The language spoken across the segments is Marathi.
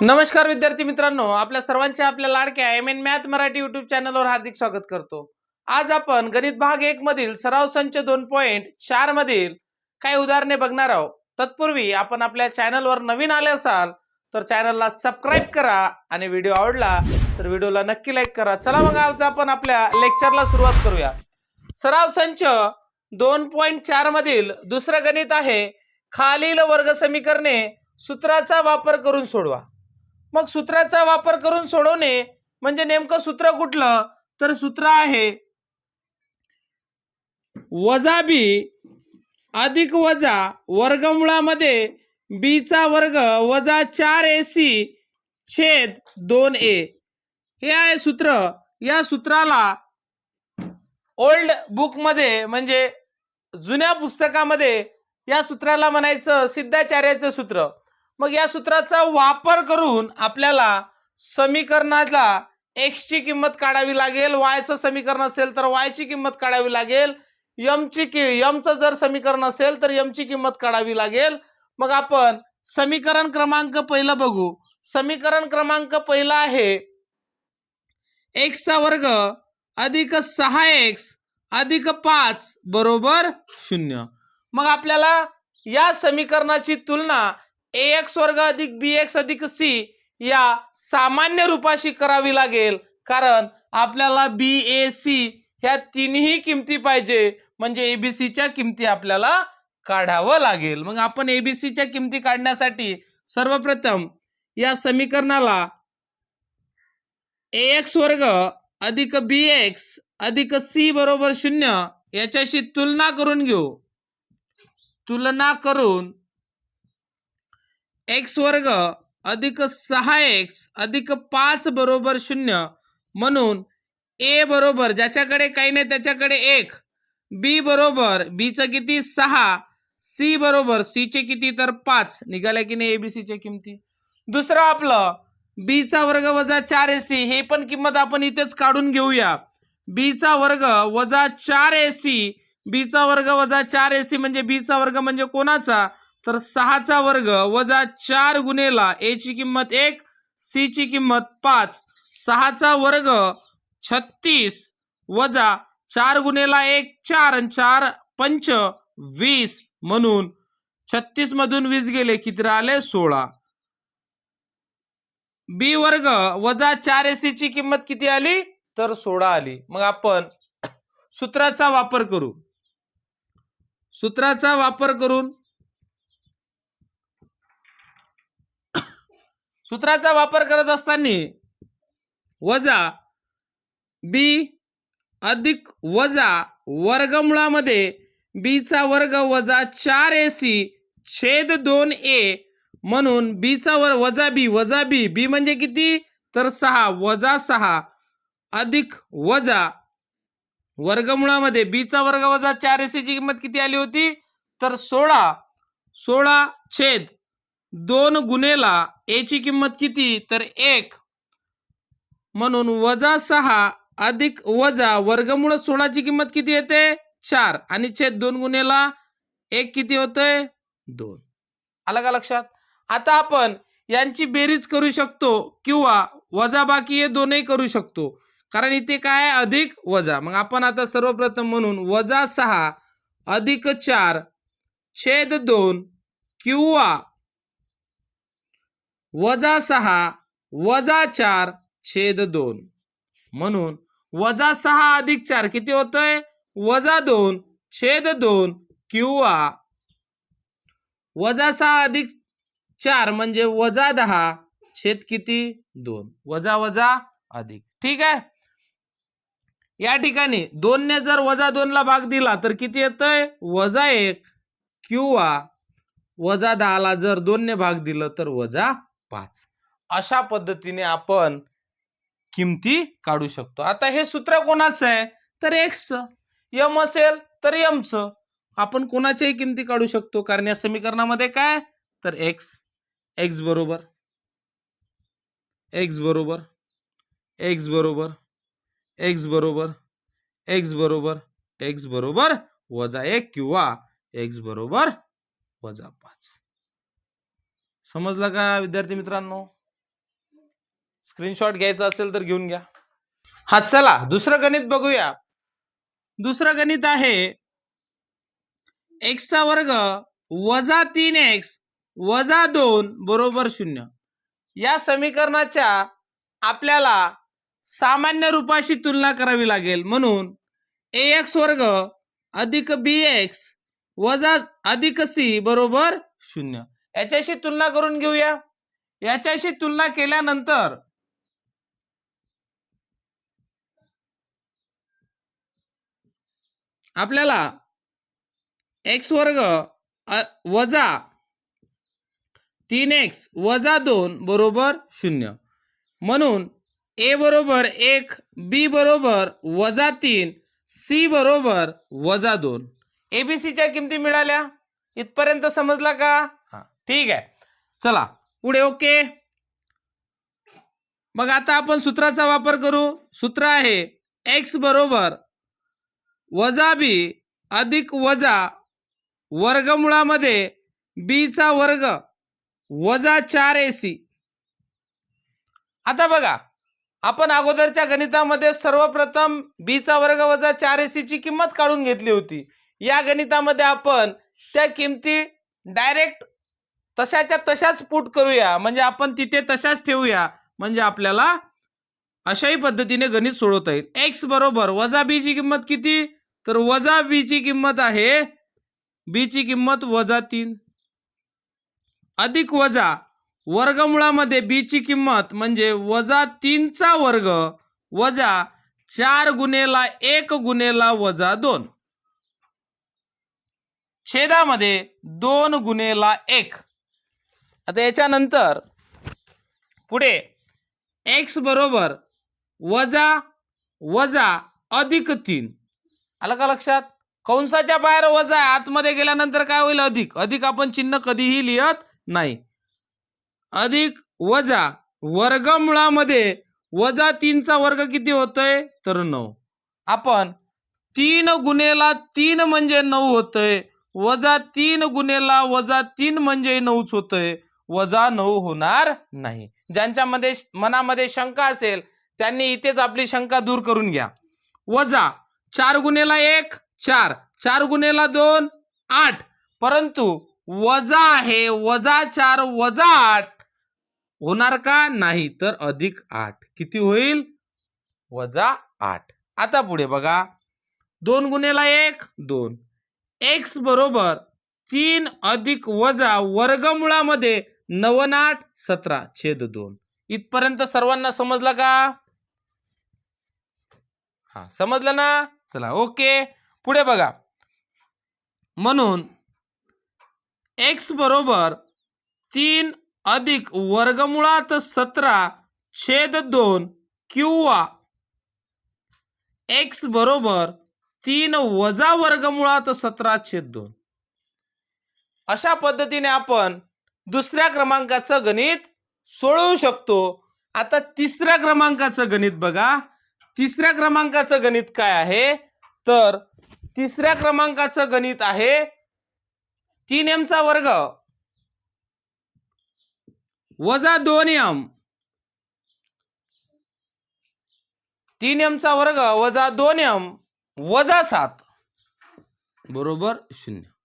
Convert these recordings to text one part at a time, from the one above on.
नमस्कार विद्यार्थी मित्रांनो आपल्या सर्वांचे आपल्या लाडक्या M N math Marathi YouTube चॅनलवर हार्दिक स्वागत करतो. आज आपण गणित भाग एक मधील सराव संच दोन पॉईंट चार मधील काही उदाहरणे बघणार आहोत. तत्पूर्वी आपण आपल्या चॅनलवर नवीन आले असाल तर चॅनलला सबस्क्राईब करा आणि व्हिडिओ आवडला तर व्हिडिओला नक्की लाईक करा. चला मग आज आपण आपल्या लेक्चरला सुरुवात करूया. सराव संच दोन पॉईंट चार मधील दुसरं गणित आहे. खालील वर्ग समीकरणे सूत्राचा वापर करून सोडवा. मग सूत्राचा वापर करून सोडवणे म्हणजे नेमकं सूत्र कुठलं? तर सूत्र आहे वजा बी अधिक वजा वर्गमुळामध्ये बीचा वर्ग वजा चार ए सी छेद दोन ए. हे आहे सूत्र. या सूत्राला ओल्ड बुकमध्ये म्हणजे जुन्या पुस्तकामध्ये या सूत्राला म्हणायचं सिद्धाचार्याचं सूत्र. मग या सूत्राचा वापर करून आपल्याला समीकरणाला एक्सची किंमत काढावी लागेल वायचं समीकरण असेल तर वायची ची किंमत काढावी लागेल. यमची ची कि यमचं जर समीकरण असेल तर यमची ची किंमत काढावी लागेल. मग आपण समीकरण क्रमांक पहिलं बघू. समीकरण क्रमांक पहिला आहे एक्सचा वर्ग अधिक सहा एक्स अधिक पाच बरोबर शून्य. मग आपल्याला या समीकरणाची तुलना ए एक्स वर्ग अधिक बी एक्स अधिक सी या सामान्य रूपाशी करावी लागेल. कारण आपल्याला बी ए सी ह्या तिन्ही किमती पाहिजे. म्हणजे एबीसीच्या किमती आपल्याला काढावं लागेल. मग आपण एबीसीच्या किमती काढण्यासाठी सर्वप्रथम या समीकरणाला ए एक्स वर्ग अधिक बी एक्स अधिक सी बरोबर शून्य याच्याशी तुलना करून घेऊ. तुलना करून एक्स वर्ग अधिक सहा एक्स अधिक पाच बरोबर शून्य. म्हणून ए बरोबर ज्याच्याकडे काही नाही त्याच्याकडे एक. बी बरोबर बीचं किती? सहा. सी बरोबर सीचे किती? तर पाच. निघाल्या की नाही एबीसीच्या किमती? दुसरं आपलं बीचा वर्ग वजा चार ए सी हे पण किंमत आपण इथेच काढून घेऊया. बीचा वर्ग वजा चार ए सी बीचा वर्ग वजा चार ए सी म्हणजे बीचा वर्ग म्हणजे कोणाचा? तर सहाचा वर्ग वजा चार गुणेला ए ची किंमत एक सी ची किंमत पाच. सहाचा वर्ग छत्तीस वजा चार गुणेला एक चार आणि चार पंच वीस म्हणून छत्तीस मधून वीस गेले किती राहिले? सोळा. बी वर्ग वजा चार एसी ची किंमत किती आली? तर सोळा आली. मग आपण सूत्राचा वापर करू. सूत्राचा वापर करून सूत्राचा वापर करत असताना वजा बी अधिक वजा वर्गमुळामध्ये बीचा वर्ग वजा चार ए सी छेद दोन ए म्हणून बीचा वर वजा बी वजा बी बी म्हणजे किती? तर सहा वजा सहा अधिक वजा वर्गमुळामध्ये बीचा वर्ग वजा चार ए सीची किंमत किती आली होती? तर सोळा सोळा छेद दोन गुणेला ए ची किंमत किती? तर एक. म्हणून वजा सहा अधिक वजा वर्गमूळ सोळाची किंमत किती येते? चार. आणि छेद दोन गुणेला एक किती होतंय? दोन. आलं का लक्षात? आता आपण यांची बेरीज करू शकतो किंवा वजा बाकी हे दोनही करू शकतो. कारण इथे काय आहे? अधिक वजा. मग आपण आता सर्वप्रथम म्हणून वजा सहा अधिक चार छेद दोन किंवा वजा सहा वजा चार छेद दोन. म्हणून वजा सहा अधिक चार किती होतंय? वजा दोन छेद दोन किंवा वजा सहा अधिक चार म्हणजे वजा दहा छेद किती? दोन. वजा वजा अधिक. ठीक आहे? या ठिकाणी दोनने जर वजा दोनला भाग दिला तर किती येतंय? वजा एक किंवा वजा दहाला जर दोनने भाग दिलं तर वजा पाच. अशा पद्धतीने आपण किमती काढू शकतो. आता हे सूत्र कोणाचं आहे? तर एक्स यम असेल तर यमचं आपण कोणाच्याही किमती काढू शकतो? कारण या समीकरणामध्ये काय? तर एक्स एक्स बरोबर. एक्स बरोबर. एक्स बरोबर. एक्स बरोबर. एक्स बरोबर. एक्स बरोबर. वजा एक किंवा एक्स बरोबर. वजा पाच. समजलं का विद्यार्थी मित्रांनो? स्क्रीनशॉट घ्यायचा असेल तर घेऊन घ्या. हा चला दुसरं गणित बघूया. दुसरं गणित आहे एक्सचा वर्ग वजा तीन एक्स वजा दोन बरोबर शून्य. या समीकरणाच्या आपल्याला सामान्य रूपाशी तुलना करावी लागेल. म्हणून ए एक्स वर्ग अधिक बी एक्स वजा अधिक सी बरोबर शून्य. याच्याशी तुलना करून घेऊया. याच्याशी तुलना केल्यानंतर आपल्याला एक्स वर्ग वजा तीन एक्स वजा दोन बरोबर शून्य. म्हणून ए बरोबर एक बी बरोबर वजा तीन सी बरोबर वजा दोन. एबीसीच्या किमती मिळाल्या? इथपर्यंत समजला का? ठीक आहे. चला पुढे ओके. मग आता आपण सूत्राचा वापर करू. सूत्र आहे एक्स बरोबर वजा बी अधिक वजा वर्गमुळामध्ये बीचा वर्ग वजा चार ए सी आता बघा आपण अगोदरच्या गणितामध्ये सर्वप्रथम बीचा वर्ग वजा चार ए ची किंमत काढून घेतली होती. या गणितामध्ये आपण त्या किमती डायरेक्ट तशाच्या तशाच पुट करूया. म्हणजे आपण तिथे तशाच ठेवूया. म्हणजे आपल्याला अशाही पद्धतीने गणित सोडवता येईल. एक्स बरोबर वजा बी ची किंमत किती? तर वजा बी ची किंमत आहे बी ची किंमत वजा तीन. अधिक वजा वर्गमुळामध्ये बी ची किंमत म्हणजे वजा तीनचा वर्ग वजा चार गुणेला एक गुणेला वजा दोन. छेदामध्ये दोन गुणेला एक. आता याच्यानंतर पुढे एक्स बरोबर वजा वजा अधिक तीन. आलं का लक्षात? कंसाच्या बाहेर वजा आहे आतमध्ये गेल्यानंतर काय होईल अधिक? अधिक आपण चिन्ह कधीही लिहत नाही. अधिक वजा वर्गमुळामध्ये वजा तीनचा वर्ग किती होतोय? तर नऊ. आपण तीन गुन्हेला तीन म्हणजे नऊ होतंय. वजा तीन गुन्हेला वजा तीन म्हणजे नऊच होतंय. वजा नऊ होणार नाही. ज्यांच्यामध्ये मनामध्ये शंका असेल त्यांनी इथेच आपली शंका दूर करून घ्या. वजा चार गुणेला एक चार. चार गुणेला दोन आठ. परंतु वजा आहे वजा चार वजा आठ. होणार का? नाही तर अधिक आठ. किती होईल? वजा आठ. आता पुढे बघा. दोन गुणेला एक दोन. एक्स बरोबर तीन अधिक वजा वर्गमुळामध्ये नवनाट सतरा छेद दोन. इथपर्यंत सर्वांना समजलं का? हा समजलं ना? चला ओके. पुढे बघा. म्हणून एक्स बरोबर तीन अधिक वर्गमुळात सतरा छेद दोन किंवा एक्स बरोबर तीन वजा वर्गमुळात सतरा छेद दोन. अशा पद्धतीने आपण दुसऱ्या क्रमांकाचं गणित सोडवू शकतो. आता तिसऱ्या क्रमांकाचं गणित बघा. तिसऱ्या क्रमांकाचं गणित काय आहे? तर तिसऱ्या क्रमांकाचं गणित आहे तीन एमचा वर्ग. वजा दोन एम तीन एमचा वर्ग वजा दोन एम वजा सात. बरोबर? शून्य.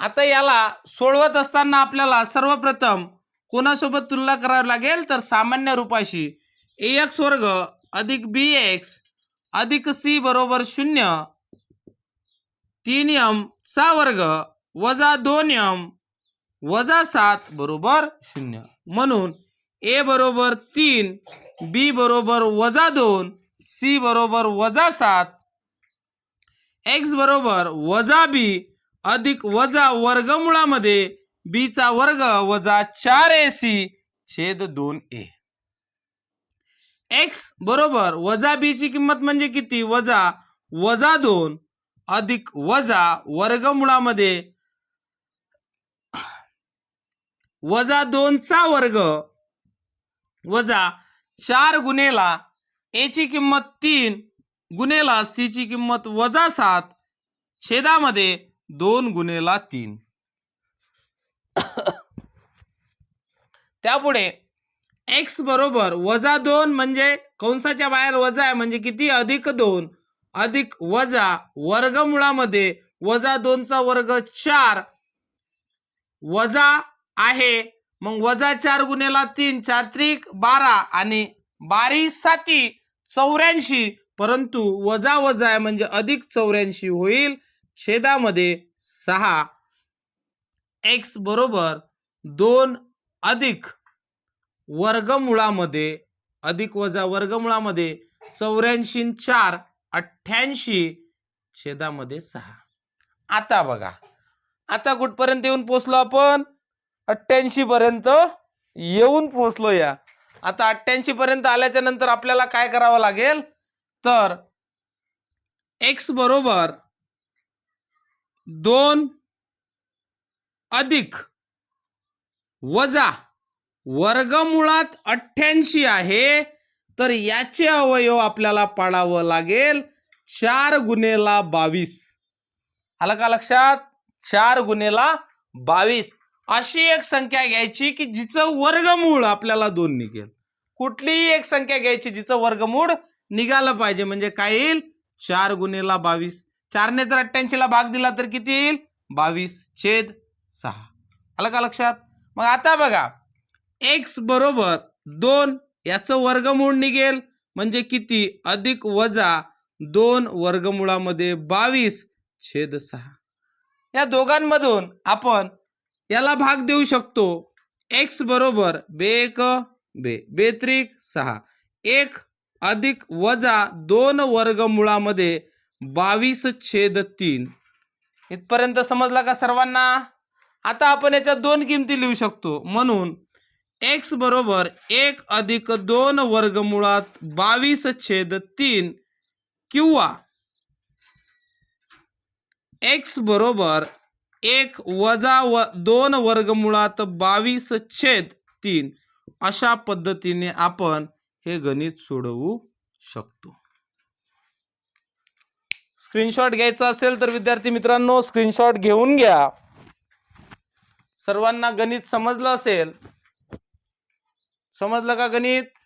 आता याला सोडवत असताना आपल्याला सर्वप्रथम कोणासोबत तुलना करावी लागेल? तर सामान्य रूपाशी ए एक्स वर्ग अधिक बी एक्स अधिक सी बरोबर शून्य तीन एम चा वर्ग वजा दोन एम वजा सात बरोबर शून्य. म्हणून ए बरोबर तीन बी बरोबर वजा दोन सी बरोबर वजा सात एक्स बरोबर वजा बी अधिक वजा वर्गमुळामध्ये b चा वर्ग वजा चार ए सी छेद दोन ए एक्स बरोबर वजा बी ची किंमत म्हणजे किती? वजा वजा दोन अधिक वजा वर्गमुळामध्ये वजा दोनचा वर्ग वजा चार गुणेला ए ची किंमत तीन गुणेला सी ची किंमत वजा सात छेदामध्ये दोन गुणेला तीन. त्यापुढे एक्स बरोबर वजा दोन म्हणजे कंसाच्या बाहेर वजा आहे म्हणजे किती? अधिक दोन. अधिक वजा वर्गमुळामध्ये वजा दोनचा वर्ग चार. वजा आहे मग वजा चार गुन्हेला तीन चार त्रिक बारा आणि बारी साती चौऱ्याऐंशी. परंतु वजा वजा आहे म्हणजे अधिक चौऱ्याऐंशी होईल. छेदामध्ये सहा. एक्स बरोबर दोन अधिक वर्गमुळामध्ये अधिक वजा वर्गमुळामध्ये चौऱ्याऐंशी चार अठ्ठ्याऐंशी छेदामध्ये सहा. आता बघा. आता कुठपर्यंत येऊन पोचलो आपण? अठ्ठ्याऐंशी पर्यंत येऊन पोचलो या. आता अठ्ठ्याऐंशी पर्यंत आल्याच्यानंतर आपल्याला काय करावं लागेल? तर एक्स बरोबर दोन अधिक वजा वर्गमुळात अठ्ठ्याऐंशी आहे तर याचे अवयव आपल्याला पाडावं लागेल. चार गुन्हेला बावीस. आलं का लक्षात? चार गुन्हेला बावीस. अशी एक संख्या घ्यायची की जिचं वर्गमूळ आपल्याला दोन निघेल. कुठलीही एक संख्या घ्यायची जिचं वर्गमूळ निघालं पाहिजे म्हणजे काय येईल? चार गुन्हेला बावीस. चारने जर अठ्ठ्याऐंशीला भाग दिला तर किती येईल? बावीस छेद सहा. आलं का लक्षात? मग आता बघा एक्स बरोबर दोन याचं वर्गमूळ निघेल. म्हणजे किती? अधिक वजा दोन वर्गमुळामध्ये बावीस छेद सहा. या दोघांमधून आपण याला भाग देऊ शकतो. एक्स बरोबर बेक बे बेत्रिक सहा. एक अधिक वजा दोन वर्गमुळामध्ये बावीस छेद तीन. इथपर्यंत समजला का सर्वांना? आता आपण याच्या दोन किमती लिहू शकतो. म्हणून एक्स बरोबर एक अधिक दोन वर्गमुळात बावीस छेद तीन किंवा एक्स बरोबर एक वजा व दोन वर्गमुळात बावीस छेद तीन. अशा पद्धतीने आपण हे गणित सोडवू शकतो. स्क्रीनशॉट घ्यायचा असेल तर विद्यार्थी मित्रांनो स्क्रीनशॉट घेऊन घ्या. सर्वांना गणित समजलं असेल. समजलं का गणित?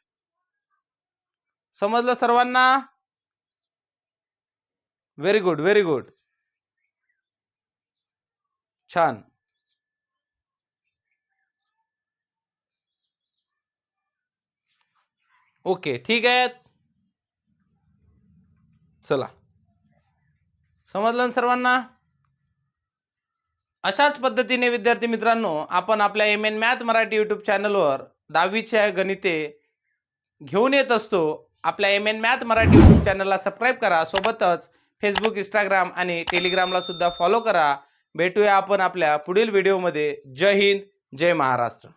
समजलं सर्वांना? व्हेरी गुड व्हेरी गुड छान. ओके ठीक आहे. चला. समजलं ना सर्वांना? अशाच पद्धतीने विद्यार्थी मित्रांनो आपण आपल्या M N math Marathi YouTube चॅनलवर दहावीच्या गणिते घेऊन येत असतो. आपल्या M N math Marathi YouTube चॅनलला सबस्क्राईब करा. सोबतच फेसबुक इंस्टाग्राम आणि टेलिग्रामला सुद्धा फॉलो करा. भेटूया आपण आपल्या पुढील व्हिडिओमध्ये जय हिंद जय महाराष्ट्र.